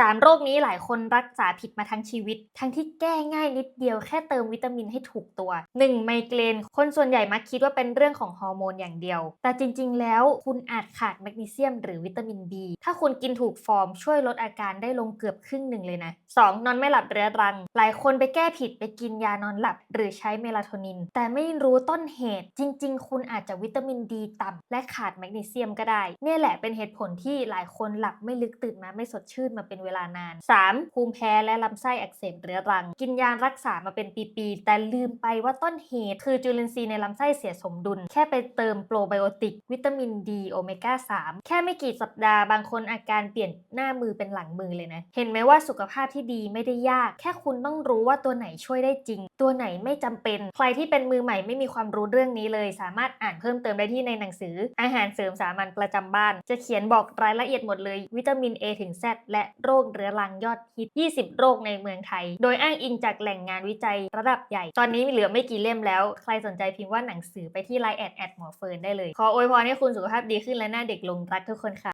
3โรคนี้หลายคนรักษาผิดมาทั้งชีวิต ทั้งที่แก้ง่ายนิดเดียวแค่เติมวิตามินให้ถูกตัว 1. ไมเกรนคนส่วนใหญ่มักคิดว่าเป็นเรื่องของฮอร์โมนอย่างเดียว แต่จริง ๆ แล้วคุณอาจขาดแมกนีเซียมหรือวิตามิน B ถ้าคุณกินถูกฟอร์มช่วยลดอาการได้ลงเกือบครึ่งหนึ่งเลยนะ 2. นอนไม่หลับเรื้อรัง หลายคนไปแก้ผิดไปกินยานอนหลับ หรือใช้เมลาโทนิน แต่ไม่รู้ต้นเหตุ จริง ๆ คุณอาจจะวิตามินดีต่ำและขาดแมกนีเซียมก็ได้ เนี่ยแหละเป็นเหตุผลที่หลายคนหลับไม่ลึกตื่นมาไม่สดชื่นมาเป็นเวลานาน 3. ภูมิแพ้และลำไส้อักเสบเรื้อรัง กินยารักษามาเป็นปีๆ แต่ลืมไปว่าต้นเหตุ คือจุลินทรีย์ในลำไส้เสียสมดุล แค่ไปเติมโปรไบโอติก วิตามินดีโอเมก้า 3 แค่ไม่กี่สัปดาห์บางคนอาการเปลี่ยนหน้ามือเป็นหลังมือเลยนะ เห็นไหมว่าสุขภาพที่ดีไม่ได้ยาก แค่คุณต้องรู้ว่าตัวไหนช่วยได้จริง ตัวไหนไม่จำเป็น ใครที่เป็นมือใหม่ไม่มีความรู้เรื่องนี้เลย สามารถอ่านเพิ่มเติมได้ที่ในหนังสือ อาหารเสริมสามัญประจำบ้าน จะเขียนบอกรายละเอียดหมดเลย วิตามิน A ถึง Z และโรคเรื้อรังยอดฮิต 20 โรคในเมืองไทย โดยอ้างอิงจากแหล่งงานวิจัยระดับใหญ่ ตอนนี้เหลือไม่กี่เล่มแล้ว ใครสนใจพิมพ์ว่าหนังสือไปที่ไลน์แอดแอดหมอเฟิร์นได้เลย ขออวยพรให้คุณสุขภาพดีขึ้นและหน้าเด็กลงรักทุกคนค่ะ